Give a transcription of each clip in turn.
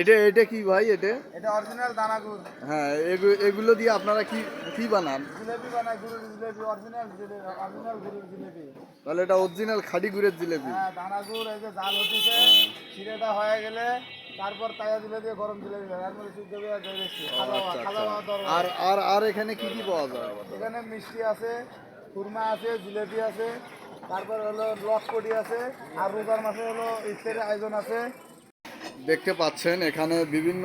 এটা এটা কি ভাই এটা? এটা অরিজিনাল দানাগুড়। হ্যাঁ এগুলো দিয়ে আপনারা কি কি বানান? জিলেপি বানায় গুড়ের জিলেপি অরিজিনাল অরিজিনাল গুড়ের জিলেপি। তাহলে এটা অরিজিনাল খাঁটি গুড়ের জিলেপি। হ্যাঁ দানাগুড় এই যে জাল হতেছে চিড়েটা হয়ে গেলে তারপর তাজা দিলে দিয়ে গরম দিলে এর মধ্যে সুখ দেবে আর আর আর আর এখানে কি কি পাওয়া যায়? এখানে মিষ্টি আছে খুরমা আছে জিলেপি আছে তারপর হলো লটপটি আছে আর রোজার মাসে হলো ইফতারের আয়োজন আছে। দেখতে পাচ্ছেন, এখানে বিভিন্ন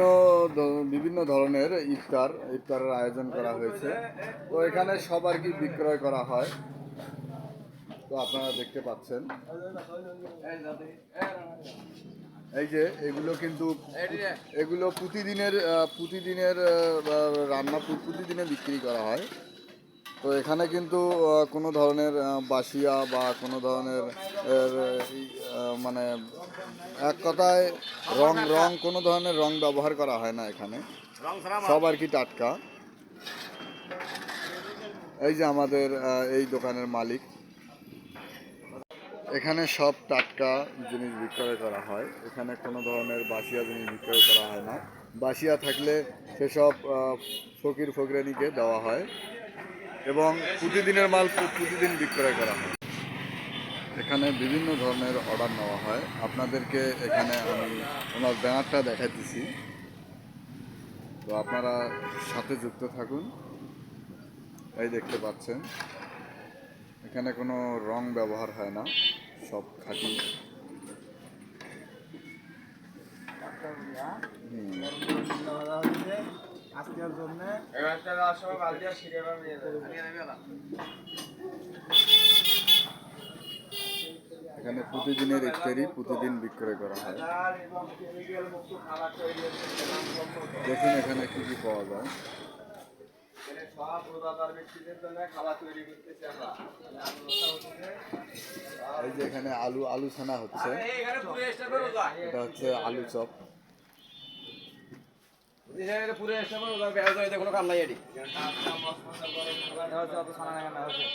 বিভিন্ন ধরনের ইফতার, ইফতারের আয়োজন করা হয়েছে। তো এখানে সব আর কি বিক্রয় করা হয়? তো আপনারা দেখতে পাচ্ছেন। এই যে, এগুলো কিন্তু এগুলো প্রতিদিনের প্রতিদিনের রান্না প্রতিদিনে বিক্রি করা হয়। তো এখানে কিন্তু কোনো ধরনের বাসিয়া বা কোনো ধরনের মানে এক কথায় রং রং কোনো ধরনের রং ব্যবহার করা হয় না এখানে। সব আর কি টাটকা। এই যে আমাদের এই দোকানের মালিক। এখানে সব টাটকা জিনিস বিক্রয় করা হয়। এখানে কোনো ধরনের বাসিয়া জিনিস বিক্রয় করা হয় না। বাসিয়া থাকলে সেসব ফকির ফকিরানিকে দেওয়া হয়। এবং প্রতিদিনের মাল প্রতিদিন বিক্রয় করা হয়। এখানে বিভিন্ন ধরনের অর্ডার নেওয়া হয়। আপনাদেরকে এখানে আমি ওনার ব্যানারটা দেখাইতেছি। তো আপনারা সাথে যুক্ত থাকুন। এই দেখতে পাচ্ছেন। এখানে কোনো রং ব্যবহার হয় না, সব খাঁটি। হুম। আজকের জন্য এখানে প্রতিদিনের ইফতারি প্রতিদিন বিক্রয় করা হয়। দেখুন এখানে কি কি পাওয়া যায়। এই যে এখানে আলু আলু ছানা হচ্ছে। এটা হচ্ছে আলু চপ। পুরো রোজা বেড়া কোনো কাম নাই এটি না কেন হচ্ছে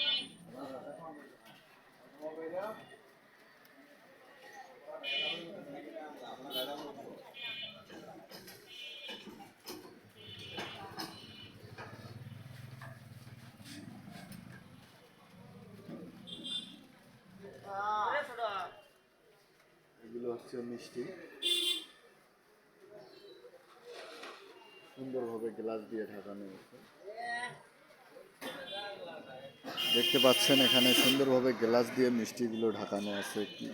এগুলো হচ্ছে মিষ্টি। সুন্দরভাবে গ্লাস দিয়ে ঢাকানো হয়েছে দেখতে পাচ্ছেন এখানে সুন্দরভাবে গ্লাস দিয়ে মিষ্টিগুলো ঢাকানো আছে কি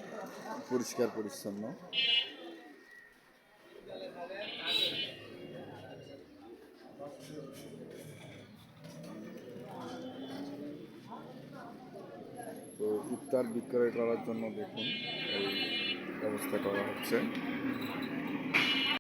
পরিষ্কার পরিচ্ছন্ন। তো ইফতার বিক্রয় করার জন্য দেখুন এই ব্যবস্থা করা হচ্ছে।